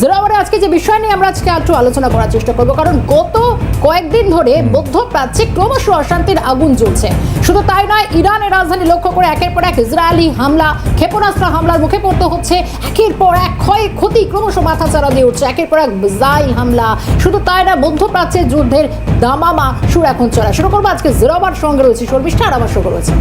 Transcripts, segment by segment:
জিরাওয়ারে আজকে যে বিষয় নিয়ে আমরা আজকে একটু আলোচনা করার চেষ্টা করব কারণ গত কয়েকদিন ধরে মধ্যপ্রাচ্যে ক্রমশ অশান্তির আগুন জ্বলছে। শুধু তাই নয় ইরানের রাজধানী লক্ষ্য করে একের পর এক ইসরায়েলি হামলা ক্ষেপণাস্ত্র হামলার মুখে পড়তে হচ্ছে। একের পর এক ক্ষয় ক্ষতি ক্রমশ মাথা চারা দিয়ে উঠছে। একের পর এক মিসাইল হামলা। শুধু তাই না মধ্যপ্রাচ্যের যুদ্ধের দামামা সুর এখন চলা শুরু করব। আজকে জিরাওয়ার সঙ্গে রয়েছে শর্মিষ্ঠা আর আমার সঙ্গে রয়েছে।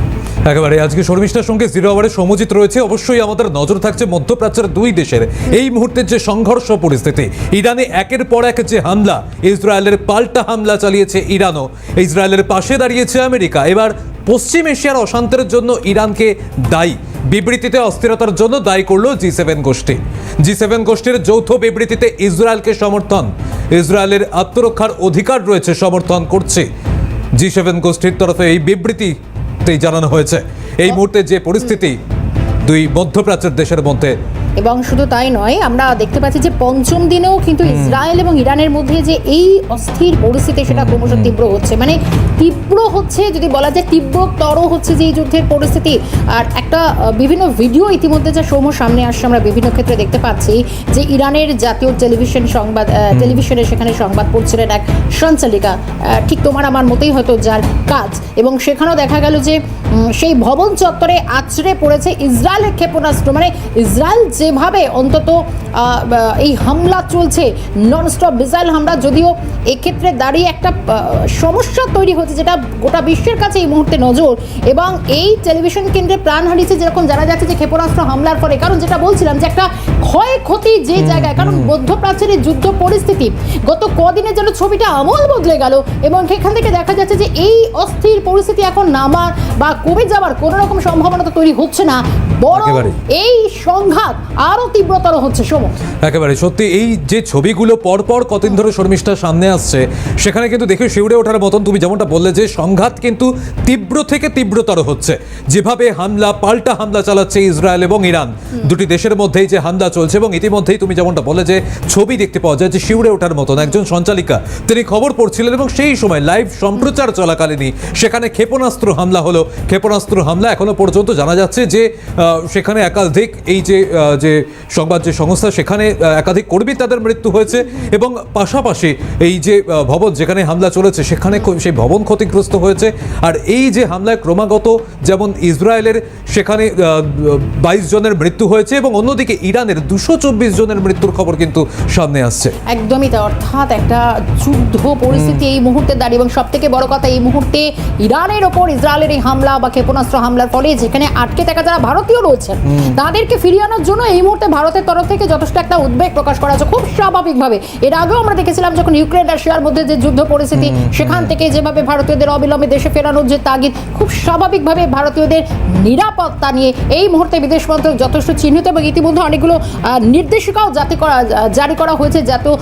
একেবারে আজকে শর্মিষ্ঠার সঙ্গে জিরো আওয়ারে সমজিত রয়েছে। অবশ্যই আমাদের নজর থাকছে মধ্যপ্রাচ্যের দুই দেশের। এই মুহূর্তের যে সংঘর্ষ পরিস্থিতি, ইরানে একের পর এক যে হামলা, ইসরায়েলের পাল্টা হামলা চালিয়েছে ইরানও। ইসরায়েলের পাশে দাঁড়িয়েছে আমেরিকা। এবার পশ্চিম এশিয়ার অশান্তের জন্য ইরানকে দায়ী। বিবৃতিতে অস্থিরতার জন্য দায়ী করল জি সেভেন গোষ্ঠী। জি সেভেন গোষ্ঠীর যৌথ বিবৃতিতে ইসরায়েলকে সমর্থন। ইসরায়েলের আত্মরক্ষার অধিকার রয়েছে, সমর্থন করছে। জি সেভেন গোষ্ঠীর তরফে এই বিবৃতিতেই জানানো হয়েছে। এই মুহূর্তে যে পরিস্থিতি দুই মধ্যপ্রাচ্যের দেশের মধ্যে এবং শুধু তাই নয় আমরা দেখতে পাচ্ছি যে পঞ্চম দিনেও কিন্তু ইসরায়েল এবং ইরানের মধ্যে যে এই অস্থির পরিস্থিতি সেটা ক্রমশ তীব্র হচ্ছে। মানে তীব্র হচ্ছে যদি বলা যায় তীব্রতর হচ্ছে যে এই যুদ্ধের পরিস্থিতি। আর একটা বিভিন্ন ভিডিও ইতিমধ্যে যা সৌম্য সামনে আসছে আমরা বিভিন্ন ক্ষেত্রে দেখতে পাচ্ছি যে ইরানের জাতীয় টেলিভিশন সংবাদ টেলিভিশনে সেখানে সংবাদ পড়ছিলেন এক সঞ্চালিকা। ঠিক তোমার আমার মতেই হয়তো যার কাজ। এবং সেখানেও দেখা গেল যে সেই ভবন চত্বরে আছড়ে পড়েছে ইসরায়েলের ক্ষেপণাস্ত্র। মানে ইসরায়েল যেভাবে অন্তত এই হামলা চলছে ননস্টপ মিসাইল হামলা, যদিও এক্ষেত্রে দাঁড়িয়ে একটা সমস্যা তৈরি হচ্ছে যেটা গোটা বিশ্বের কাছে এই মুহূর্তে নজর। এবং এই টেলিভিশন কেন্দ্রে প্রাণ হারিয়েছে, যেরকম জানা যাচ্ছে যে ক্ষেপণাস্ত্র হামলার পরে কারণ যেটা বলছিলাম যে একটা ক্ষয়ক্ষতি যে জায়গায় কারণ মধ্যপ্রাচ্যের যুদ্ধ পরিস্থিতি গত কদিনের যেন ছবিটা আমল বদলে গেল এবং সেখান থেকে দেখা যাচ্ছে যে এই অস্থির পরিস্থিতি এখন নামার বা কমে যাওয়ার কোনো রকম সম্ভাবনা তো তৈরি হচ্ছে না বরং এই সংঘাত আরও তীব্রতর হচ্ছে সোম। একেবারে সত্যি এই যে ছবিগুলো পরপর কতদিন ধরে শর্মিষ্ঠার সামনে আসছে সেখানে কিন্তু দেখে শিউরে ওঠার মতন তুমি যেমনটা বললে যে সংঘাত কিন্তু তীব্র থেকে তীব্রতর হচ্ছে। যেভাবে হামলা পাল্টা হামলা চালাচ্ছে ইসরায়েল এবং ইরান দুটি দেশের মধ্যেই যে হামলা চলছে এবং ইতিমধ্যেই তুমি যেমনটা বললে যে ছবি দেখতে পাওয়া যায় যে শিউরে ওঠার মতন একজন সঞ্চালিকা। তিনি খবর পড়ছিলেন এবং সেই সময় লাইভ সম্প্রচার চলাকালীনই সেখানে ক্ষেপণাস্ত্র হামলা হলো। ক্ষেপণাস্ত্র হামলা এখনও পর্যন্ত জানা যাচ্ছে যে সেখানে একাধিক এই যে যে সংবাদ যে সংস্থা, সেখানে একাধিক কর্মী তাদের মৃত্যু হয়েছে এবং পাশাপাশি এই যে ভবন যেখানে হামলা চলেছে, সেখানে সেই ভবন ক্ষতিগ্রস্ত হয়েছে। আর এই যে হামলায় ক্রমাগত যেমন ইসরায়েলের সেখানে বাইশ জনের মৃত্যু হয়েছে এবং অন্যদিকে ইরানের দুশো চব্বিশ জনের মৃত্যুর খবর কিন্তু সামনে আসছে। একদমই তাই অর্থাৎ একটা যুদ্ধ পরিস্থিতি এই মুহূর্তে দাঁড়িয়ে এবং সব থেকে বড় কথা এই মুহূর্তে ইরানের ওপর ইসরায়েলের এই হামলা বা ক্ষেপণাস্ত্র হামলার ফলে যেখানে আটকে থাকা যারা ভারতীয় রয়েছেন তাদেরকে ফিরিয়ে আনার জন্য এই মুহূর্তে ভারতের তরফ থেকে যথেষ্ট একটা উদ্বেগ প্রকাশ করা হচ্ছে খুব স্বাভাবিকভাবে। এর আগেও আমরা দেখেছিলাম যখন ইউক্রেন রাশিয়ার মধ্যে যে যুদ্ধ পরিস্থিতি সেখান থেকে যেভাবে ভারতীয়দের অবিলম্বে দেশে ফেরানোর যে তাগিদ খুব স্বাভাবিকভাবে ভারতীয়দের নিরাপত্তা নিয়ে এই মুহূর্তে বিদেশ মন্ত্রক যথেষ্ট চিহ্নিত এবং ইতিমধ্যে অনেকগুলো নির্দেশিকাও জাতি করা জারি করা হয়েছে আহ,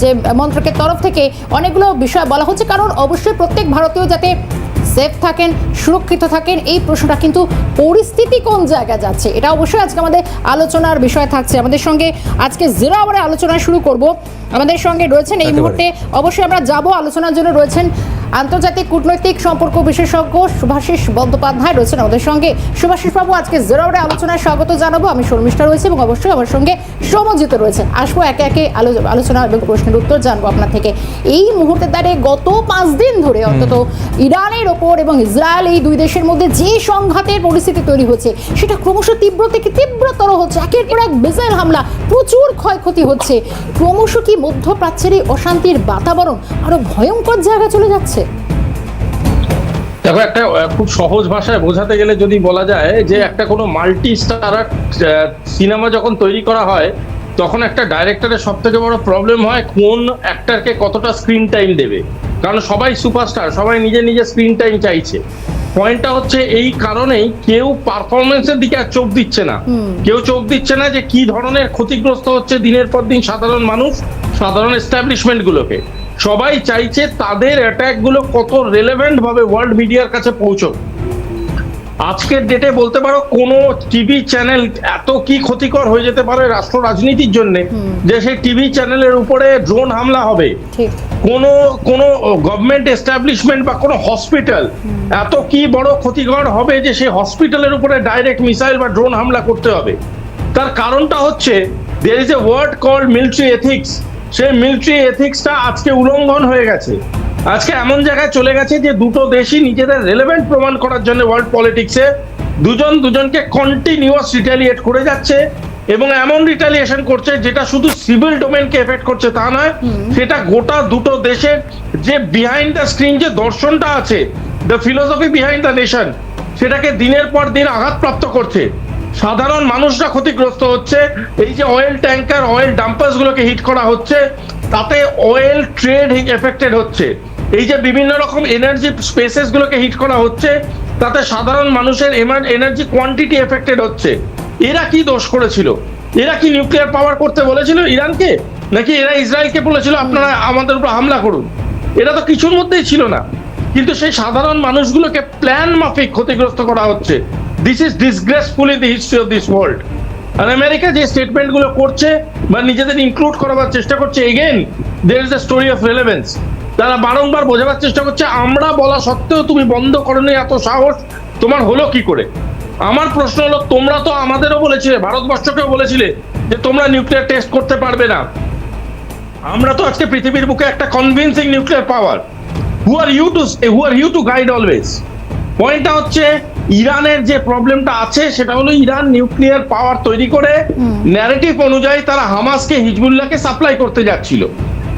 যে মন্ত্রকের তরফ থেকে অনেকগুলো বিষয় বলা হচ্ছে। কারণ অবশ্যই প্রত্যেক ভারতীয় যাতে সেফ থাকেন সুরক্ষিত থাকেন এই প্রশ্নটা কিন্তু পরিস্থিতি কোন জায়গায় যাচ্ছে এটা অবশ্যই আজকে আমাদের আলোচনার বিষয় থাকছে। আমাদের সঙ্গে আজকে জিরো আওয়ারে আলোচনা শুরু করব। আমাদের সঙ্গে রয়েছেন এই মুহূর্তে অবশ্যই আমরা যাব আলোচনার জন্য রয়েছেন আন্তর্জাতিক কূটনৈতিক সম্পর্ক বিশেষজ্ঞ সুভাষিস বন্দ্যোপাধ্যায় রয়েছেন আমাদের সঙ্গে। সুভাষিস বাবু আজকে জিরো আওয়ারে আলোচনায় স্বাগত জানাব। আমি শর্মিষ্ঠা রয়েছে এবং অবশ্যই আমার সঙ্গে সমজিত রয়েছে আসব একে একে আলো- আলোচনা এবং প্রশ্নের উত্তর জানব আপনার থেকে। এই মুহূর্তে দাঁড়িয়ে গত পাঁচ দিন ধরে অন্তত ইরানের ওপর এবং ইসরায়েল এই দুই দেশের মধ্যে যে সংঘাতের পরিস্থিতি তৈরি হচ্ছে সেটা ক্রমশ তীব্র থেকে তীব্রতর হচ্ছে। একের পর এক মিসাইল হামলা প্রচুর ক্ষয়ক্ষতি হচ্ছে। ক্রমশ কি মধ্যপ্রাচ্যের এই অশান্তির বাতাবরণ আরও ভয়ঙ্কর জায়গায় চলে যাচ্ছে? দেখো একটা খুব সহজ ভাষায় বোঝাতে গেলে যদি বলা যায় যে একটা কোনো মাল্টি স্টার সিনেমা যখন তৈরি করা হয় তখন একটা ডাইরেক্টরের সব থেকে বড় প্রবলেম হয় কোন অ্যাক্টারকে কতটা স্ক্রিন টাইম দেবে। কারণ সবাই সুপারস্টার সবাই নিজে নিজে স্ক্রিন টাইম চাইছে। পয়েন্টটা হচ্ছে এই কারণেই কেউ পারফরমেন্সের দিকে আর চোখ দিচ্ছে না। কেউ চোখ দিচ্ছে না যে কি ধরনের ক্ষতিগ্রস্ত হচ্ছে দিনের পর দিন সাধারণ মানুষ সাধারণ এস্টাবলিশমেন্ট গুলোকে। সবাই চাইছে তাদের অ্যাটাকগুলো কত রেলেভেন্ট ভাবে ওয়ার্ল্ড মিডিয়ার কাছে পৌঁছক। আজকের ডেটে বলতে পারো কোনো টিভি চ্যানেল এত কি ক্ষতিকর হয়ে যেতে পারে রাষ্ট্র রাজনীতির জন্য যে সেই টিভি চ্যানেলের উপরে ড্রোন হামলা হবে। কোনো কোনো গভর্নমেন্ট এস্টাবলিশমেন্ট বা কোনো হসপিটাল এত কি বড় ক্ষতিকর হবে যে সেই হসপিটালের উপরে ডাইরেক্ট মিসাইল বা ড্রোন হামলা করতে হবে। তার কারণটা হচ্ছে there is a word call military ethics সেই মিলিটারি এথিক্সটা আজকে উল্লঙ্ঘন হয়ে গেছে। আজকে এমন জায়গায় চলে গেছে যে দুটো দেশই নিজেদের রেলেভেন্ট প্রমাণ করার জন্য ওয়ার্ল্ড পলিটিক্সে দুজন দুজনকে কন্টিনিউয়াস রিটালিয়েট করে যাচ্ছে এবং এমন রিটালিয়েশন করছে যেটা শুধু সিভিল ডোমেনকে এফেক্ট করছে তা নয় সেটা গোটা দুটো দেশের যে বিহাইন্ড দ্য স্ক্রিন যে দর্শনটা আছে the philosophy behind the nation সেটাকে দিনের পর দিন আঘাতপ্রাপ্ত করছে। সাধারণ মানুষরা ক্ষতিগ্রস্ত হচ্ছে। এই যে অয়েল ট্যাঙ্কার অয়েল ডাম্পার্স গুলোকে হিট করা হচ্ছে, তাতে অয়েল ট্রেড এফেক্টেড হচ্ছে। এই যে বিভিন্ন রকম এনার্জি স্পেসেস গুলোকে হিট করা হচ্ছে, তাতে সাধারণ মানুষের এনার্জি কোয়ান্টিটি এফেক্টেড হচ্ছে। এরা কি দোষ করেছিল? এরা কি নিউক্লিয়ার পাওয়ার করতে বলেছিল ইরানকে? নাকি এরা ইসরায়েলকে বলেছিল, আপনারা আমাদের উপর হামলা করুন এরা তো কিছুর মধ্যেই ছিল না। কিন্তু সেই সাধারণ মানুষগুলোকে প্ল্যান মাফিক ক্ষতিগ্রস্ত করা হচ্ছে। This is disgraceful in the history of this world R America যে স্টেটমেন্টগুলো করছে বা নিজেদের ইনক্লুড করাবার চেষ্টা করছে again there is a story of relevance তারা বারংবার বোঝাবার চেষ্টা করছে, আমরা বলা সত্ত্বেও তুমি বন্ধ করনি এত সাহস, তোমার হলো কি করে? আমার প্রশ্ন হলো, তোমরা তো আমাদেরও বলেছিলে, ভারতবর্ষকেও বলেছিলে যে তোমরা নিউক্লিয়ার টেস্ট করতে পারবে না। আমরা তো আজকে পৃথিবীর বুকে একটা convincing nuclear power who are you to who are you to guide always পয়েন্টটা হচ্ছে ইরানের যে প্রবলেমটা আছে সেটা হলো ইরান নিউক্লিয়ার পাওয়ার তৈরি করে ন্যারেটিভ অনুযায়ী তারা হামাসকে হিজবুল্লাহকে সাপ্লাই করতে যাচ্ছিল।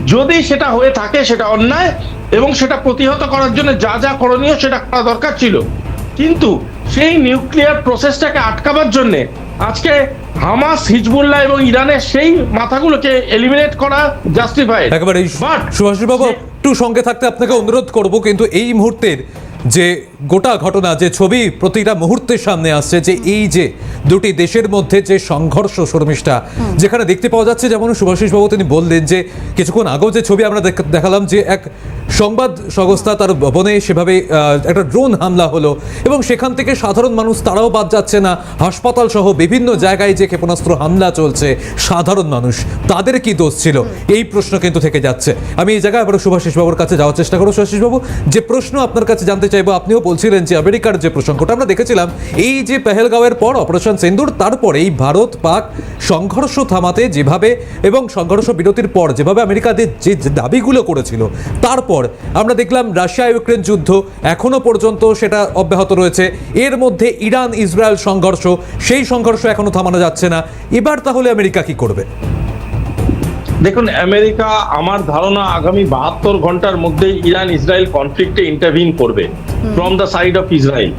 যদি সেটা হয়ে থাকে সেটা অন্যায় এবং সেটা প্রতিহত করার জন্য যা যা করণীয় সেটা করা দরকার ছিল। কিন্তু সেই নিউক্লিয়ার প্রসেসটাকে আটকাবার জন্যে আজকে হামাস হিজবুল্লাহ এবং ইরানের সেই মাথাগুলোকে এলিমিনেট করা জাস্টিফাইড একেবারে বাট সুভাষিস বাবু একটু সঙ্গে থাকতে আপনাকে অনুরোধ করব কিন্তু এই মুহূর্তের যে গোটা ঘটনা যে ছবি প্রতিটা মুহূর্তের সামনে আসছে যে এই যে দুটি দেশের মধ্যে যে সংঘর্ষ শর্মিষ্ঠা যেখানে দেখতে পাওয়া যাচ্ছে যেমন সুভাষিস বাবু তিনি বললেন যে কিছুক্ষণ আগেও যে ছবি আমরা দেখ- দেখালাম যে এক সংবাদ সংস্থা তার ভবনে সেভাবে একটা ড্রোন হামলা হলো এবং সেখান থেকে সাধারণ মানুষ তারাও বাদ যাচ্ছে না। হাসপাতাল সহ বিভিন্ন জায়গায় যে ক্ষেপণাস্ত্র হামলা চলছে সাধারণ মানুষ তাদের কি দোষ ছিল? এই প্রশ্ন কিন্তু থেকে যাচ্ছে। আমি এই জায়গায় আবার সুভাষিস বাবুর কাছে যাওয়ার চেষ্টা করব। সুভাষিস বাবু যে প্রশ্ন আপনার কাছে জানতে চাইব, আপনিও বলছিলেন যে আমেরিকার যে প্রসঙ্গটা আমরা দেখেছিলাম, এই যে পেহেলগাঁওয়ের পর অপারেশন সিন্দুর তারপরে এই ভারত পাক সংঘর্ষ থামাতে যেভাবে এবং সংঘর্ষ বিরতির পর যেভাবে আমেরিকাদের যে দাবিগুলো করেছিল, তারপর আমরা দেখলাম রাশিয়া ইউক্রেন যুদ্ধ এখনও পর্যন্ত সেটা অব্যাহত রয়েছে। এর মধ্যে ইরান ইসরায়েল সংঘর্ষ, সেই সংঘর্ষ এখনও থামানো যাচ্ছে না। এবার তাহলে আমেরিকা কি করবে? দেখুন আমেরিকা আমার ধারণা আগামী বাহাত্তর ঘণ্টার মধ্যে ইরান ইসরায়েল কনফ্লিক্টে ইন্টারভিন করবে from the side of Israel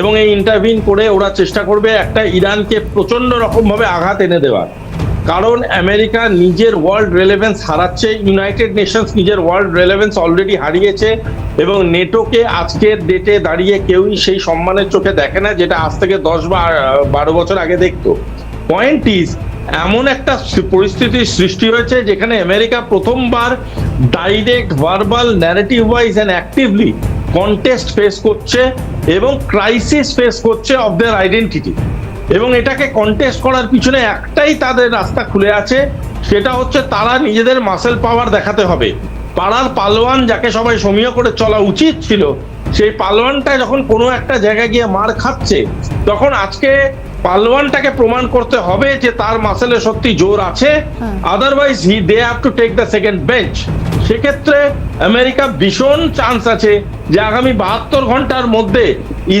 এবং এই ইন্টারভিন করে ওরা চেষ্টা করবে একটা ইরানকে প্রচণ্ড রকম ভাবে আঘাত এনে দেওয়ার। কারণ আমেরিকা নিজের ওয়ার্ল্ড রেলেভেন্স হারাচ্ছে ইউনাইটেড নেশনস নিজের ওয়ার্ল্ড রেলেভেন্স অলরেডি হারিয়েছে এবং নেটোকে আজকের ডেটে দাঁড়িয়ে কেউই সেই সম্মানের চোখে দেখে না যেটা আজ থেকে দশ বা বারো বছর আগে দেখতো। পয়েন্ট ইজ এমন একটা পরিস্থিতির সৃষ্টি হয়েছে যেখানে আমেরিকা প্রথমবার direct verbal narrative wise and actively contest face করছে এবং ক্রাইসিস ফেস করছে অফ দেয়ার আইডেন্টিটি এবং এটাকে কন্টেস্ট করার পিছনে একটাই তাদের রাস্তা খুলে আছে, সেটা হচ্ছে তারা নিজেদের মাসেল পাওয়ার দেখাতে হবে। পাড়ার পালোয়ান যাকে সবাই সমীহ করে চলা উচিত ছিল, সেই পালোয়ানটা যখন কোনো একটা জায়গায় গিয়ে মার খাচ্ছে, তখন আজকে পালোয়ানটাকে প্রমাণ করতে হবে যে তার মাসেলে সত্যি জোর আছে। Otherwise he they have to take the second bench সেক্ষেত্রে আমেরিকা ভীষণ চান্স আছে যে আগামী বাহাত্তর ঘণ্টার মধ্যে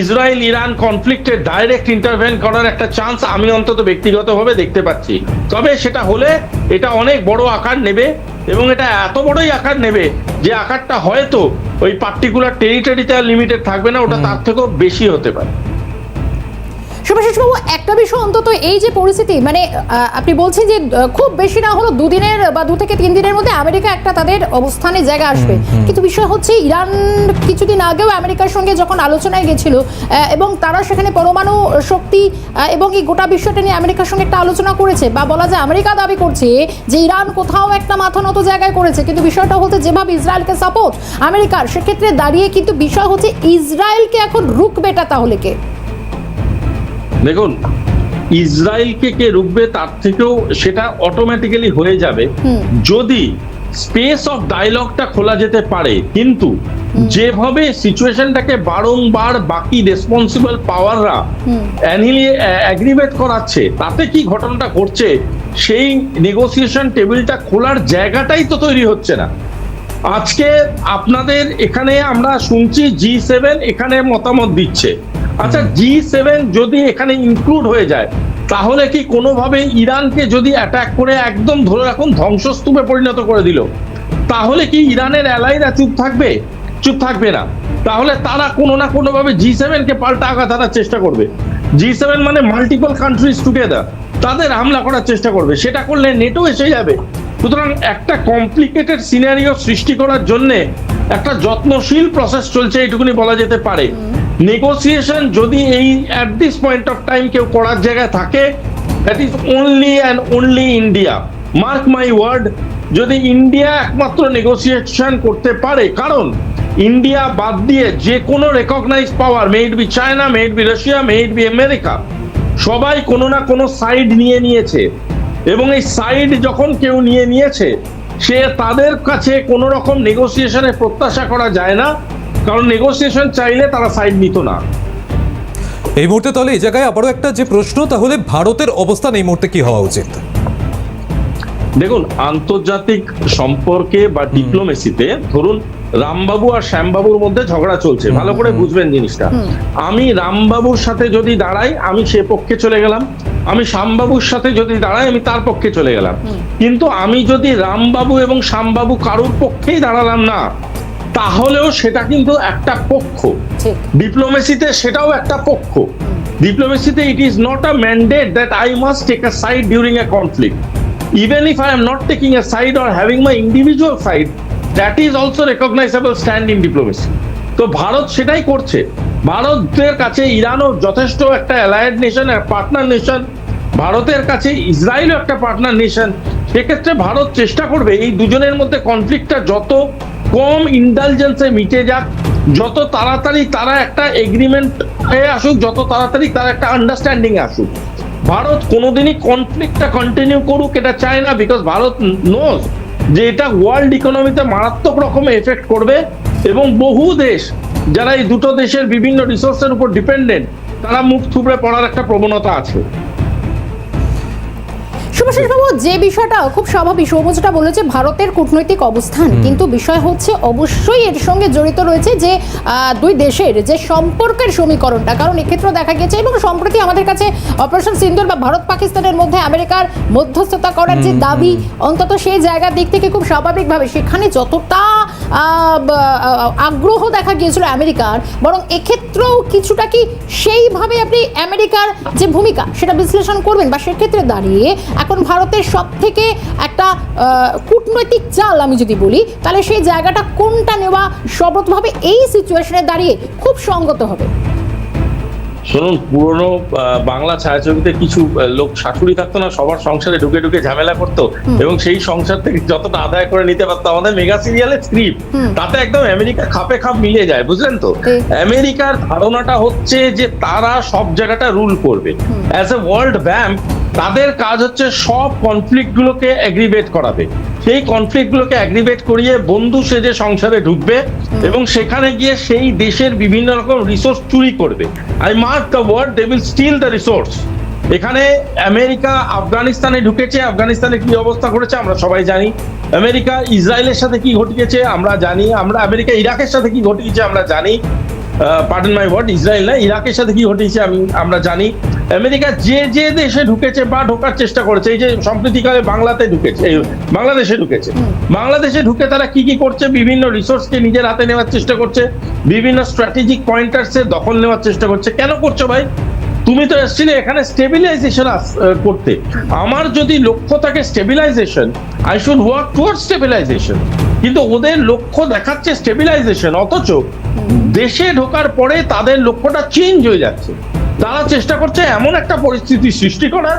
ইসরায়েল ইরান কনফ্লিক্টে ডাইরেক্ট ইন্টারভেন করার একটা চান্স আমি অন্তত ব্যক্তিগতভাবে দেখতে পাচ্ছি। তবে সেটা হলে এটা অনেক বড় আকার নেবে এবং এটা এত বড়ই আকার নেবে যে আকারটা হয়তো ওই পার্টিকুলার টেরিটরিতে লিমিটেড থাকবে না ওটা তার থেকেও বেশি হতে পারে। সুভাষিস একটা বিষয় অন্তত এই যে পরিস্থিতি মানে আপনি বলছেন যে খুব বেশি না হলো দুদিনের বা দু থেকে তিন দিনের মধ্যে আমেরিকা একটা তাদের অবস্থানে জায়গা আসবে। কিন্তু বিষয় হচ্ছে ইরান কিছুদিন আগেও আমেরিকার সঙ্গে যখন আলোচনায় গেছিল এবং তারা সেখানে পরমাণু শক্তি এবং এই গোটা বিষয়টা নিয়ে আমেরিকার সঙ্গে একটা আলোচনা করেছে বা বলা যায় আমেরিকা দাবি করছে যে ইরান কোথাও একটা মাথা নত জায়গায় করেছে। কিন্তু বিষয়টা হচ্ছে যেভাবে ইসরায়েলকে সাপোর্ট আমেরিকার সেক্ষেত্রে দাঁড়িয়ে কিন্তু বিষয় হচ্ছে ইসরায়েলকে এখন রুখবেটা তাহলে কে? দেখুন ইসরায়েলকে কে রুখবে তার থেকেও সেটা অটোমেটিক্যালি হয়ে যাবে। যদি স্পেস অফ ডায়লগটা খোলা যেতে পারে কিন্তু যেভাবে সিচুয়েশনটাকে বারংবার বাকি রেসপন্সিবল পাওয়াররা অ্যাগ্রিভেট করাচ্ছে তাতে কি ঘটনাটা ঘটছে? সেই নেগোসিয়েশন টেবিলটা খোলার জায়গাটাই তো তৈরি হচ্ছে না। আজকে আপনাদের এখানে আমরা শুনছি জি সেভেন এখানে মতামত দিচ্ছে। আচ্ছা জি সেভেন যদি এখানে ইনক্লুড হয়ে যায়, তাহলে কি কোনোভাবে ইরানকে যদি অ্যাটাক করে একদম ধরে রাখুন ধ্বংসস্তূপে পরিণত করে দিল, তাহলে কি ইরানের অ্যালাইরা চুপ থাকবে? চুপ থাকবে না। তাহলে তারা কোনো না কোনোভাবে জি সেভেনকে পাল্টা আঘাত আনার চেষ্টা করবে। জি সেভেন মানে মাল্টিপল কান্ট্রিজ টুগেদার তাদের হামলা করার চেষ্টা করবে। সেটা করলে নেটো এসে যাবে। সুতরাং একটা কমপ্লিকেটেড সিনারিও সৃষ্টি করার জন্যে একটা যত্নশীল প্রসেস চলছে এইটুকুনি বলা যেতে পারে। নেগোসিয়েশন যদি এই at this point of time কেউ করার জায়গায় থাকে that is only and only India mark my word যদি ইন্ডিয়া একমাত্র নেগোসিয়েশন করতে পারে, কারণ ইন্ডিয়া বাদ দিয়ে যে কোনো recognise power may be China may be Russia may be America সবাই কোনো না কোনো সাইড নিয়ে নিয়েছে। এবং এই সাইড যখন কেউ নিয়ে নিয়েছে, সে তাদের কাছে কোনো রকম নেগোসিয়েশনে প্রত্যাশা করা যায় না। কারণ নেগোসিয়েশন চাইলে তারা সাইড নিত না। এই মুহূর্তে তাহলে এই জায়গায় আবারও একটা যে প্রশ্ন তাহলে ভারতের অবস্থান এই মুহূর্তে কি হওয়া উচিত? দেখুন আন্তর্জাতিক সম্পর্কে বা ডিপ্লোমেসিতে ধরুন রামবাবু আর শ্যামবাবুর মধ্যে ঝগড়া চলছে। ভালো করে বুঝবেন জিনিসটা। আমি রামবাবুর সাথে যদি দাঁড়াই আমি সে পক্ষে চলে গেলাম। আমি শ্যামবাবুর সাথে যদি দাঁড়াই আমি তার পক্ষে চলে গেলাম। কিন্তু আমি যদি রামবাবু এবং শ্যামবাবু কারোর পক্ষেই দাঁড়ালাম না তাহলেও সেটা কিন্তু একটা পক্ষ। ডিপ্লোমেসিতে সেটাও একটা পক্ষ। ডিপ্লোমেসিতে it is not a mandate that I must take a side during a conflict even if I am not taking a side or having my individual side that is also recognisable stand in diplomacy তো ভারত সেটাই করছে। ভারতের কাছে ইরানও যথেষ্ট একটা allied nation partner nation ভারতের কাছে ইসরায়েলও একটা পার্টনার নেশন সেক্ষেত্রে ভারত চেষ্টা করবে এই দুজনের মধ্যে কনফ্লিক্টটা যত কম ইন্টেলিজেন্সে মিটে যাক, যত তাড়াতাড়ি তারা একটা এগ্রিমেন্ট এ আসুক, যত তাড়াতাড়ি তারা একটা আন্ডারস্ট্যান্ডিং আসুক। ভারত কোনোদিনই কনফ্লিক্টটা কন্টিনিউ করুক এটা চায় না বিকজ ভারত নোজ যে এটা ওয়ার্ল্ড ইকোনমিতে মারাত্মক রকমের এফেক্ট করবে এবং বহু দেশ যারা এই দুটো দেশের বিভিন্ন রিসোর্সের উপর ডিপেন্ডেন্ট তারা মুখ থুবড়ে পড়ার একটা প্রবণতা আছে। সুভাষিস বাবু। যে বিষয়টা খুব স্বাভাবিক সৌমজটা বলেছে ভারতের কূটনৈতিক অবস্থান। কিন্তু বিষয় হচ্ছে অবশ্যই এর সঙ্গে জড়িত রয়েছে যে দুই দেশের যে সম্পর্কের সমীকরণটা। কারণ এক্ষেত্রে দেখা গেছে এবং সম্প্রতি আমাদের কাছে অপারেশন সিন্দুর বা ভারত পাকিস্তানের মধ্যে আমেরিকার মধ্যস্থতা করার যে দাবি অন্তত সেই জায়গার দিক থেকে খুব স্বাভাবিকভাবে সেখানে যতটা আগ্রহ দেখা গিয়েছিল আমেরিকার, বরং এক্ষেত্রেও কিছুটা কি সেইভাবে আপনি আমেরিকার যে ভূমিকা সেটা বিশ্লেষণ করবেন? বা সেক্ষেত্রে দাঁড়িয়ে এখন ভারতের সব থেকে একটা কূটনৈতিক চাল আমি যদি বলি, তাহলে সেই জায়গাটা কোনটা নেওয়া সর্বতভাবে এই সিচুয়েশনে দাঁড়িয়ে খুব সঙ্গত হবে? শুনুন পুরনো বাংলা ছায়াছবিতে কিছু লোক শাশুড়ি থাকতো না সবার সংসারে ঢুকে ঢুকে ঝামেলা করতো। এবং সেই সংসার থেকে যতটা আদায় করে নিতে পারতো আমাদের মেগা সিরিয়ালের স্ক্রিপ্ট তাতে একদম আমেরিকা খাপে খাপ মিলে যায় বুঝলেন তো? আমেরিকার ধারণাটা হচ্ছে যে তারা সব জায়গাটা রুল করবে। অ্যাজ এ ওয়ার্ল্ড ব্যাংক তাদের কাজ হচ্ছে সব কনফ্লিক্ট গুলোকে অ্যাগ্রিভেট করাবে সেই কনফ্লিক্ট গুলোকে অ্যাগ্রিভেট করিয়ে বন্ধু সেজে সংসারে ঢুকবে এবং সেখানে গিয়ে সেই দেশের বিভিন্ন রকম রিসোর্স চুরি করবে। I mark the word they will steal the resource এখানে আমেরিকা আফগানিস্তানে ঢুকেছে আফগানিস্তানে কি অবস্থা করেছে আমরা সবাই জানি। আমেরিকা ইসরায়েলের সাথে কি ঘটিয়েছে আমরা জানি আমরা আমেরিকা ইরাকের সাথে কি ঘটিয়েছে আমরা জানি। পার্টন মাই ওয়ার্ড ইসরায়েল না ইরাকের সাথে কি ঘটেছে আমি আমরা জানি। আমেরিকা যে যে দেশে ঢুকেছে বা ঢোকার চেষ্টা করেছে এই যে সম্প্রতিকালে বাংলাতে ঢুকেছে এই বাংলাদেশে ঢুকেছে। বাংলাদেশে ঢুকে তারা কি কি করছে বিভিন্ন রিসোর্সকে নিজের হাতে নেওয়ার চেষ্টা করছে বিভিন্ন স্ট্র্যাটেজিক পয়েন্টার্সে দখল নেওয়ার চেষ্টা করছে। কেন করছ ভাই? তুমি তো এসছিলে এখানে স্টেবিলাইজেশন করতে। আমার যদি লক্ষ্য থাকে stabilisation I should work toward stabilisation কিন্তু ওদের লক্ষ্য দেখাচ্ছে স্টেবিলাইজেশন অথচ দেশে ঢোকার পরে তাদের লক্ষ্যটা চেঞ্জ হয়ে যাচ্ছে। তারা চেষ্টা করছে এমন একটা পরিস্থিতি সৃষ্টি করার,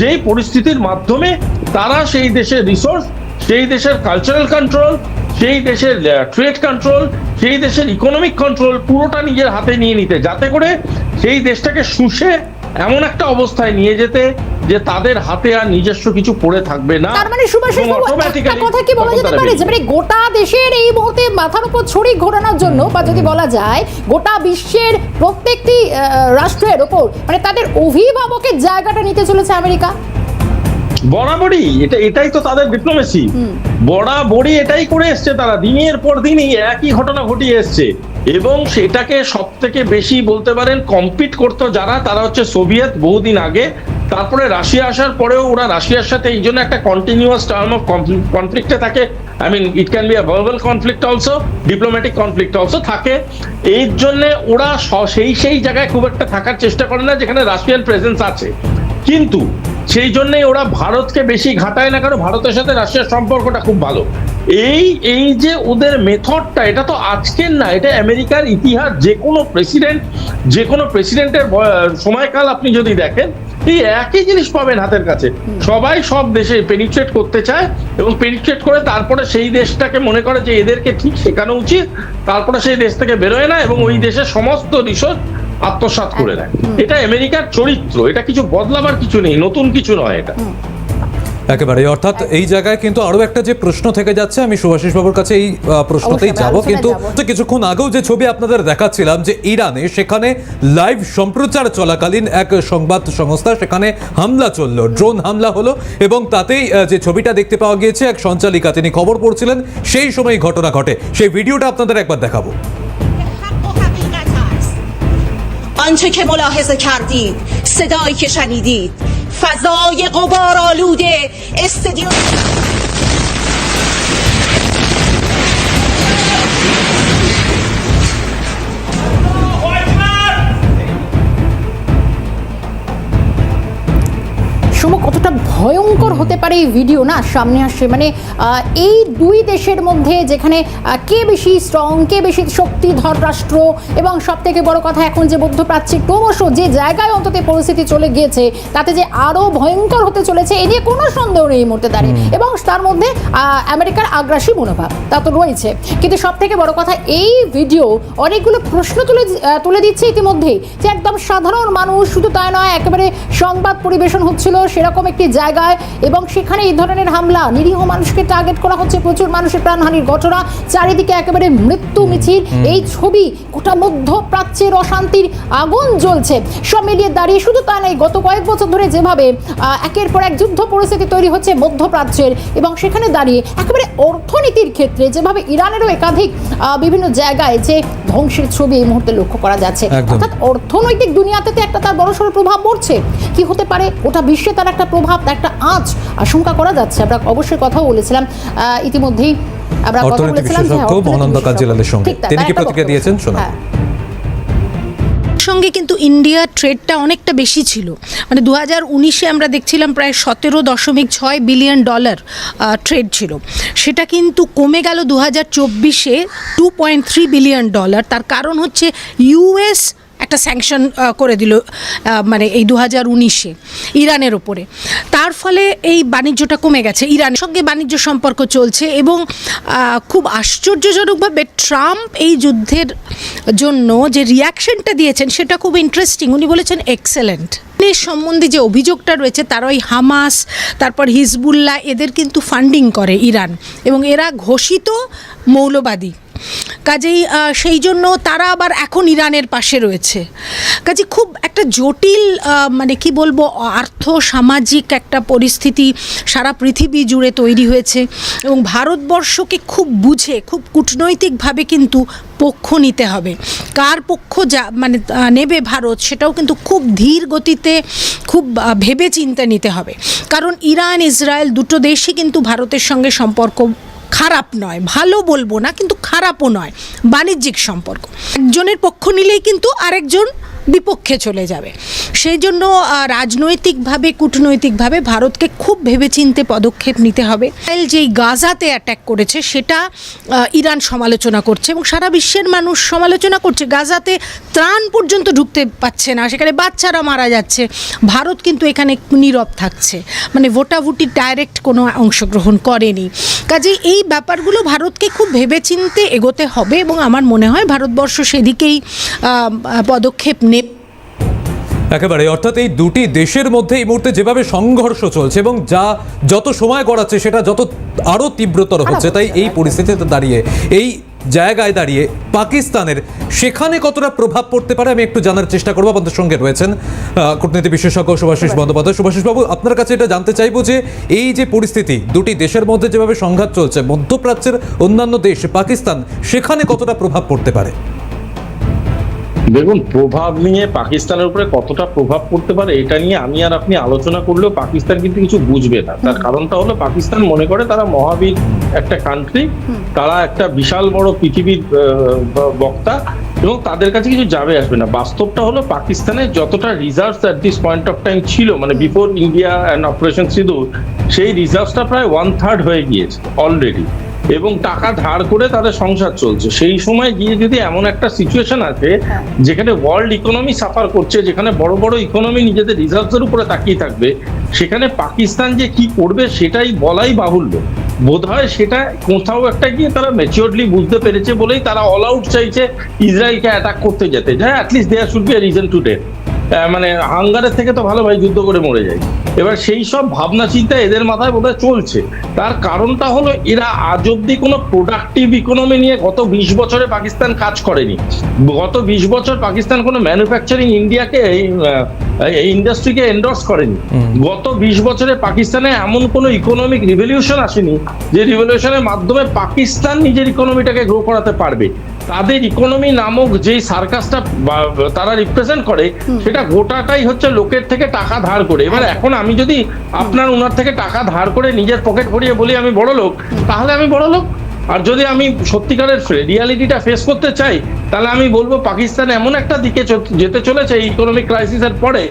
যেই পরিস্থিতির মাধ্যমে তারা সেই দেশের রিসোর্স সেই দেশের কালচারাল কন্ট্রোল সেই দেশের ট্রেড কন্ট্রোল সেই দেশের ইকোনমিক কন্ট্রোল পুরোটা নিজের হাতে নিয়ে নিতে যাতে করে সেই দেশটাকে শুষে এমন একটা অবস্থায় নিয়ে যেতে যে তাদের হাতে আর নিজস্ব কিছু পড়ে থাকবে না। তার মানে সুভাষিস বাবু একটা কথা কি বলা যেতে পারে? যে মানে গোটা দেশের এই মুহূর্তে মাথার উপর ছড়ি ঘোরানোর জন্য বা যদি বলা যায় গোটা বিশ্বের প্রত্যেকটি রাষ্ট্রের ওপর মানে তাদের অভিভাবকের জায়গাটা নিতে চলেছে আমেরিকা। বরাবরই এটা এটাই তো তাদের ডিপ্লোমেসি বরাবরই এটাই করে এসছে তারা দিনের পর দিনই একই ঘটনা ঘটিয়ে এসছে। এবং সেটাকে সব থেকে বেশি বলতে পারেন কম্পিট করতো যারা তারা হচ্ছে সোভিয়েত বহুদিন আগে। তারপরে রাশিয়া আসার পরেও ওরা রাশিয়ার সাথে এই জন্য একটা কন্টিনিউয়াস টার্ম অফ কনফ্লিক্টে থাকে। I mean it can be a verbal conflict also diplomatic conflict also থাকে। এই জন্য ওরা সেই সেই জায়গায় খুব একটা থাকার চেষ্টা করে না যেখানে রাশিয়ান প্রেজেন্স আছে। কিন্তু সেই জন্যই ওরা ভারতকে বেশি ঘাটায় না কারণ ভারতের সাথে রাশিয়ার সম্পর্কটা খুব ভালো। এই এই যে ওদের মেথডটা, এটা তো আজকের না, এটা আমেরিকার ইতিহাস। যে কোনো প্রেসিডেন্ট, যে কোনো প্রেসিডেন্টের সময়কাল আপনি যদি দেখেন, এই একই জিনিস পাবেন হাতের কাছে। সবাই সব দেশে পেনিট্রেট করতে চায় এবং পেনিট্রেট করে তারপরে সেই দেশটাকে মনে করে যে এদেরকে ঠিক শেখানো উচিত, তারপরে সেই দেশ থেকে বেরোয় না এবং ওই দেশের সমস্ত রিসোর্স আত্মসাৎ করে নেয় এটা আমেরিকার চরিত্র এটা কিছু বদলাবার কিছু নেই নতুন কিছু নয় এটা। একেবারে অর্থাৎ এই জায়গায় কিন্তু আরও একটা যে প্রশ্ন থেকে যাচ্ছে আমি সুভাষিস বাবুর কাছে এই প্রশ্নতেই যাব কিন্তু কিছুক্ষণ আগেও যে ছবি আপনাদের দেখাচ্ছিলাম যে ইরানে সেখানে লাইভ সম্প্রচার চলাকালীন এক সংবাদ সংস্থা সেখানে হামলা চলল ড্রোন হামলা হলো এবং তাতেই আহ, যে ছবিটা দেখতে পাওয়া গিয়েছে এক সঞ্চালিকা তিনি খবর পড়ছিলেন সেই সময় ঘটনা ঘটে। সেই ভিডিওটা আপনাদের একবার দেখাবো। آنچه که ملاحظه کردید صدایی که شنیدید. فضای قبار آلوده استدیوم পারে এই ভিডিও না সামনে আসছে। মানে এই দুই দেশের মধ্যে যেখানে কে বেশি স্ট্রং কে বেশি শক্তিধর রাষ্ট্র এবং সব থেকে বড় কথা এখন যে বৌদ্ধ মধ্যপ্রাচ্যে ক্রমশ যে জায়গায় অন্তত পরিস্থিতি চলে গিয়েছে তাতে যে আরও ভয়ঙ্কর হতে চলেছে এ নিয়ে কোনো সন্দেহ নেই এই মুহূর্তে দাঁড়িয়ে। এবং তার মধ্যে আমেরিকার আগ্রাসী মনোভাব তা তো রয়েছে। কিন্তু সব থেকে বড় কথা এই ভিডিও অনেকগুলো প্রশ্ন তুলে তুলে দিচ্ছে ইতিমধ্যেই যে একদম সাধারণ মানুষ শুধু তাই নয় একেবারে সংবাদ পরিবেশন হচ্ছিল সেরকম একটি জায়গায় এবং সেখানে এই ধরনের হামলা। নিরীহ মানুষকে টার্গেট করা হচ্ছে প্রচুর মানুষের প্রাণহানির ঘটনা। চারিদিকে একেবারে মৃত্যু মিছিল। এই ছবি গোটা মধ্যপ্রাচ্যের অশান্তির আগুন জ্বলছে। সব মিলিয়ে দাঁড়িয়ে শুধু তা নয় গত কয়েক বছর ধরে যেভাবে একের পর এক যুদ্ধ পরিস্থিতি তৈরি হচ্ছে মধ্যপ্রাচ্যের এবং সেখানে দাঁড়িয়ে একেবারে অর্থনীতির ক্ষেত্রে যেভাবে ইরানেরও একাধিক বিভিন্ন জায়গায় যে ধ্বংসের ছবি এই মুহূর্তে লক্ষ্য করা যাচ্ছে। অর্থাৎ অর্থনৈতিক দুনিয়াতে তো একটা তার বড়সড় প্রভাব পড়ছে। কি হতে পারে? ওটা বিশ্বে তার একটা প্রভাব তার একটা আঁচ আশঙ্কা করা যাচ্ছে। আমরা অবশ্যই কথাও বলেছিলাম আহ, ইতিমধ্যেই আমরা কথা বলেছিলাম ঠিক তিনি কি প্রতিক্রিয়া দিয়েছেন? শোনা হ্যাঁ। সঙ্গে কিন্তু ইন্ডিয়া ট্রেডটা অনেকটা বেশি ছিল। মানে দু হাজার উনিশে আমরা দেখছিলাম প্রায় সতেরো দশমিক ছয় বিলিয়ন ডলার ট্রেড ছিল। সেটা কিন্তু কমে গেল দু হাজার চব্বিশে two point three billion dollar. তার কারণ হচ্ছে ইউএস একটা স্যাংশন করে দিল মানে এই দু হাজার উনিশে ইরানের ওপরে তার ফলে এই বাণিজ্যটা কমে গেছে। ইরানের সঙ্গে বাণিজ্য সম্পর্ক চলছে এবং খুব আশ্চর্যজনকভাবে ট্রাম্প এই যুদ্ধের জন্য যে রিয়াকশনটা দিয়েছেন, সেটা খুব ইন্টারেস্টিং উনি বলেছেন এক্সেলেন্ট এর সম্বন্ধে যে অভিযোগটা রয়েছে, তারা ওই হামাস, তারপর হিজবুল্লাহ, এদের কিন্তু ফান্ডিং করে ইরান। এবং এরা ঘোষিত মৌলবাদী। কাজেই সেই জন্য তারা আবার এখন ইরানের পাশে রয়েছে। কাজে খুব একটা জটিল মানে কি বলব আর্থ সামাজিক একটা পরিস্থিতি সারা পৃথিবী জুড়ে তৈরি হয়েছে এবং ভারতবর্ষকে খুব বুঝে, খুব কূটনৈতিকভাবে কিন্তু পক্ষ নিতে হবে। কার পক্ষ যা মানে নেবে ভারত সেটাও কিন্তু খুব ধীর গতিতে, খুব ভেবে চিন্তে নিতে হবে। কারণ ইরান, ইসরায়েল দুটো দেশই কিন্তু ভারতের সঙ্গে সম্পর্ক খারাপ নয়, ভালো বলব না, কিন্তু খারাপও নয়। বাণিজ্যিক সম্পর্ক। একজনের পক্ষ নিলেই কিন্তু আরেকজন বিপক্ষে চলে যাবে। সেই জন্য রাজনৈতিকভাবে, কূটনৈতিকভাবে ভারতকে খুব ভেবেচিন্তে পদক্ষেপ নিতে হবে। যেই গাজাতে অ্যাট্যাক করেছে, সেটা ইরান সমালোচনা করছে এবং সারা বিশ্বের মানুষ সমালোচনা করছে। গাজাতে ত্রাণ পর্যন্ত ঢুকতে পাচ্ছে না, সেখানে বাচ্চারা মারা যাচ্ছে। ভারত কিন্তু এখানে নীরব থাকছে। মানে ভোটাভুটি ডাইরেক্ট কোনো অংশগ্রহণ করেনি। কাজেই এই ব্যাপারগুলো ভারতকে খুব ভেবেচিন্তে এগোতে হবে এবং আমার মনে হয় ভারতবর্ষ সেদিকেই পদক্ষেপ নেবে। একেবারে অর্থাৎ এই দুটি দেশের মধ্যে এই মুহূর্তে যেভাবে সংঘর্ষ চলছে এবং যা যত সময় গড়াচ্ছে সেটা যত আরও তীব্রতর হচ্ছে তাই এই পরিস্থিতিতে দাঁড়িয়ে এই জায়গায় দাঁড়িয়ে পাকিস্তানের সেখানে কতটা প্রভাব পড়তে পারে আমি একটু জানার চেষ্টা করব। আমাদের সঙ্গে রয়েছেন কূটনীতি বিশেষজ্ঞ সুভাষিস বন্দ্যোপাধ্যায়। সুভাষিস বাবু আপনার কাছে এটা জানতে চাইব যে এই যে পরিস্থিতি দুটি দেশের মধ্যে যেভাবে সংঘাত চলছে মধ্যপ্রাচ্যের অন্যান্য দেশ পাকিস্তান সেখানে কতটা প্রভাব পড়তে পারে? দেখুন প্রভাব নিয়ে পাকিস্তানের উপরে কতটা প্রভাব পড়তে পারে এটা নিয়ে আমি আর আপনি আলোচনা করলেও পাকিস্তান কিন্তু কিছু বুঝবে না। তার কারণটা হলো পাকিস্তান মনে করে তারা মহাবীর একটা কান্ট্রি তারা একটা বিশাল বড় পৃথিবীর বক্তা এবং তাদের কাছে কিছু যাবে আসবে না। বাস্তবটা হলো পাকিস্তানের যতটা reserves at this point of time ছিল মানে বিফোর ইন্ডিয়া অ্যান্ড অপারেশন সিঁদুর সেই রিজার্ভসটা প্রায় ওয়ান থার্ড হয়ে গিয়েছে অলরেডি এবং টাকা ধার করে তাদের সংসার চলছে। সেই সময় গিয়ে যদি এমন একটা সিচুয়েশন আছে যেখানে ওয়ার্ল্ড ইকোনমি সাফার করছে যেখানে বড় বড় ইকোনমি নিজেদের রিজার্ভসের উপরে তাকিয়ে থাকবে সেখানে পাকিস্তান যে কি করবে সেটাই বলাই বাহুল্য। বোধহয় সেটা কোথাও একটা গিয়ে তারা ম্যাচিওরলি বুঝতে পেরেছে বলেই তারা অল আউট চাইছে ইসরায়েলকে অ্যাটাক করতে যেতে। হ্যাঁ at least there should be reason today মানে হাঙ্গারের থেকে তো ভালো ভাই যুদ্ধ করে মরে যায়। এবার সেই সব ভাবনা চিন্তা এদের মাথায় বোধহয় চলছে। তার কারণটা হলো এরা আজ অব্দি কোনো প্রোডাক্টিভ ইকোনমি নিয়ে গত বিশ বছরে পাকিস্তান কাজ করেনি। গত বিশ বছর পাকিস্তান কোনো ম্যানুফ্যাকচারিং ইন্ডিয়াকে এই ইন্ডাস্ট্রিকে এন্ডোর্স করেনি। গত বিশ বছরে পাকিস্তানে এমন কোনো ইকোনমিক রিভলিউশন আসেনি যে রিভলিউশনের মাধ্যমে পাকিস্তান নিজের ইকোনমিটাকে গ্রো করাতে পারবে। তাদের ইকোনমি নামক যে সার্কাসটা তারা রিপ্রেজেন্ট করে সেটা গোটাটাই হচ্ছে লোকের থেকে টাকা ধার করে। এবার এখন আমি যদি আপনার ওনার থেকে টাকা ধার করে নিজের পকেট ভরিয়ে বলি আমি বড় লোক তাহলে আমি বড় লোক আর যদি আমি সত্যিকারের রিয়ালিটিটা ফেস করতে চাই তাহলে আমি বলব পাকিস্তান এমন একটা দিকে যেতে চলেছে ইকোনমিক ক্রাইসিসের পরে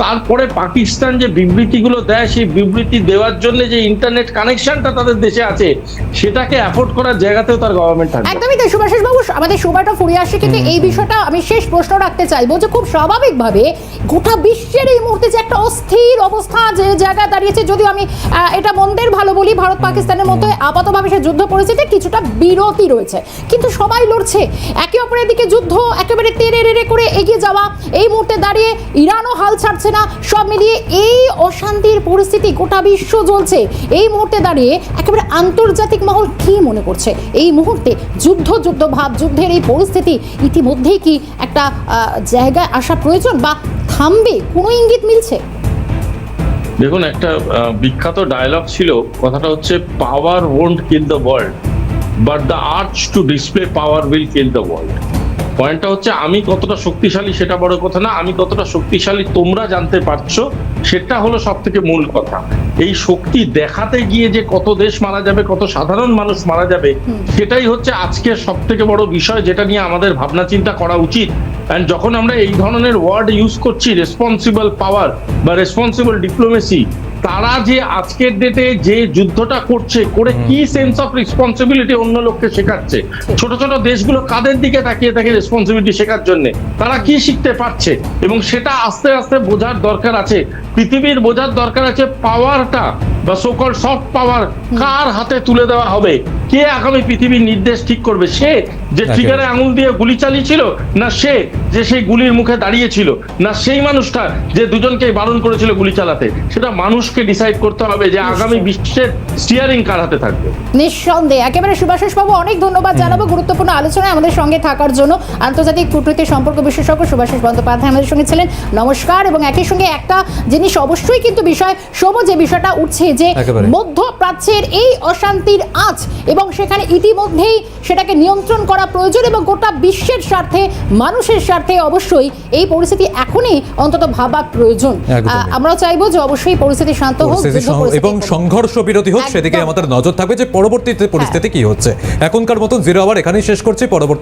তারপরে পাকিস্তান যে বিবৃতিগুলো দেয় সেই বিবৃতি দেওয়ার জন্য যে ইন্টারনেট কানেকশনটা তাদের দেশে আছে সেটাকে অ্যাফোর্ড করার জায়গাতেও তার গভর্নমেন্ট থাকবে। একদমই তাই সুভাষিস বাবু আমাদের সময়টা ফুরিয়ে আসছে কিন্তু এই বিষয়টা আমি শেষ প্রশ্ন রাখতে চাইব যে খুব স্বাভাবিকভাবে গোটা বিশ্বের এই মুহূর্তে যে একটা অস্থির অবস্থা যে জায়গায় দাঁড়িয়েছে যদিও আমি এটা মন্দের ভালো বলি ভারত পাকিস্তানের মধ্যে আপাতভাবে সে যুদ্ধ পরিস্থিতি কিছুটা বিরতি রয়েছে। কিন্তু সবাই লড়ছে একে অপরের দিকে যুদ্ধ একেবারে তেরে রেড়ে করে এগিয়ে যাওয়া। এই মুহূর্তে দাঁড়িয়ে ইরানও হাল ছাড়ছে না। সব মিলিয়ে এই অশান্তির পরিস্থিতি গোটা বিশ্ব জ্বলছে। এই মুহূর্তে দাঁড়িয়ে একেবারে আন্তর্জাতিক মহল কি মনে করছে? এই মুহূর্তে যুদ্ধ যুদ্ধ ভাব যুদ্ধের এই পরিস্থিতি ইতিমধ্যেই কি একটা জায়গায় আসা প্রয়োজন বা থামবে? কোনো ইঙ্গিত মিলছে? দেখুন, একটা বিখ্যাত ডায়লগ ছিল। কথাটা হচ্ছে power won't kill the world but the urge to display power will kill the world পয়েন্টটা হচ্ছে আমি কতটা শক্তিশালী সেটা বড় কথা না আমি কতটা শক্তিশালী তোমরা জানতে পারছ সেটা হলো সব থেকে মূল কথা। এই শক্তি দেখাতে গিয়ে যে কত দেশ মারা যাবে কত সাধারণ মানুষ মারা যাবে সেটাই হচ্ছে আজকের সব থেকে বড় বিষয় যেটা নিয়ে আমাদের ভাবনা চিন্তা করা উচিত। অ্যান্ড যখন আমরা এই ধরনের ওয়ার্ড ইউজ করছি রেসপন্সিবল পাওয়ার বা রেসপন্সিবল ডিপ্লোমেসি তারা যে আজকের ডেটে যে যুদ্ধটা করছে করে কি সেন্স অফ রেসপন্সিবিলিটি অন্য লোককে শেখাচ্ছে? ছোট ছোট দেশগুলো কাদের দিকে তাকিয়ে থাকে রেসপন্সিবিলিটি শেখার জন্য? তারা কি শিখতে পারছে? এবং সেটা আস্তে আস্তে বোঝার দরকার আছে। পৃথিবীর বোঝার দরকার আছে পাওয়ারটা বা সকল সফট পাওয়ার কার হাতে তুলে দেওয়া হবে? কে আগামী পৃথিবীর নির্দেশ ঠিক করবে? সে যে। ট্রিগারে আঙুল দিয়ে গুলি চালিয়েছিল না সে যে সেই গুলির মুখে দাঁড়িয়েছিল না সেই মানুষটা যে দুজনকে বারণ করেছিল গুলি চালাতে? সেটা মানুষকে ডিসাইড করতে হবে যে আগামী বিশ্বের স্টিয়ারিং কার হাতে থাকবে। নিঃসন্দেহে। একেবারে সুভাষিস বাবু অনেক ধন্যবাদ জানাব গুরুত্বপূর্ণ আলোচনায় আমাদের সঙ্গে থাকার জন্য। আন্তর্জাতিক কূটনীতি সম্পর্ক বিশেষজ্ঞ সুভাষিস বন্দ্যোপাধ্যায় আমাদের সঙ্গে ছিলেন। নমস্কার এবং একই সঙ্গে একটা জিনিস অবশ্যই কিন্তু বিষয় সব যে বিষয়টা উঠছে যে মধ্যপ্রাচ্যের এই অশান্তির আঁচ এবং সেখানে ইতিমধ্যেই সেটাকে নিয়ন্ত্রণ করা প্রয়োজন এবং গোটা বিশ্বের স্বার্থে মানুষের স্বার্থে অবশ্যই এই পরিস্থিতি এখনই অন্তত ভাবা প্রয়োজন। আমরাও চাইব যে অবশ্যই পরিস্থিতি শান্ত হোক এবং সংঘর্ষ বিরতি হোক সেদিকে আমাদের নজর থাকবে যে পরবর্তীতে পরিস্থিতি কি হচ্ছে। এখনকার মতন জিরো আবার এখানেই শেষ করছি পরবর্তী